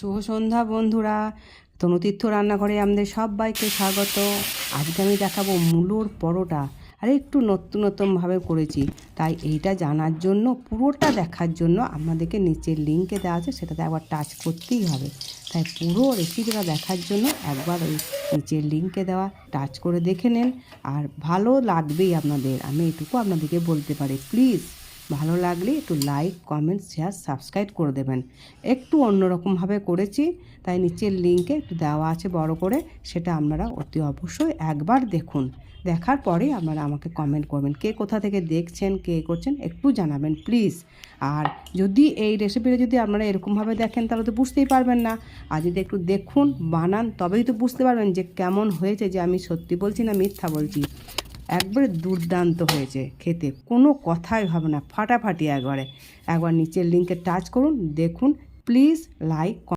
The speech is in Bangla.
শুভ সন্ধ্যা বন্ধুরা। তনুতীর্থ রান্নাঘরে আমাদের সবাইকে স্বাগত। আজকে আমি দেখাবো মূলোর পরোটা। আর, একটু নতুন নতুনভাবে করেছি। তাই এইটা জানার জন্য, পুরোটা দেখার জন্য আপনাদেরকে নিচের লিঙ্কে দেওয়া আছে, সেটাতে একবার টাচ করতেই হবে। তাই পুরো রেসিপিটা দেখার জন্য একবার ওই নিচের লিঙ্কে দেওয়া টাচ করে দেখে নেন। আর ভালো লাগবেই আপনাদের। আমি এটুকু আপনাদেরকে বলতে পারি। প্লিজ ভালো লাগলে একটু লাইক কমেন্ট শেয়ার সাবস্ক্রাইব করে দেবেন। একটু অন্যরকমভাবে করেছি, তাই নিচের লিঙ্কে একটু দেওয়া আছে বড় করে, সেটা আপনারা অতি অবশ্যই একবার দেখুন। দেখার পরে আপনারা আমাকে কমেন্ট করবেন, কে কোথা থেকে দেখছেন, কে করছেন, একটু জানাবেন প্লিজ আর যদি এই রেসিপিটা যদি আপনারা এরকমভাবে দেখেন, তাহলে তো বুঝতেই পারবেন না। আর যদি একটু দেখুন, বানান, তবেই তো বুঝতে পারবেন যে কেমন হয়েছে, যে আমি সত্যি বলছি না মিথ্যা বলছি। একবারে দুর্দান্ত হয়েছে খেতে। কোনো কথাই হবে না, ফাটাফাটি একবারে। একবার নিচের লিঙ্কে টাচ করুন, দেখুন প্লিজ লাইক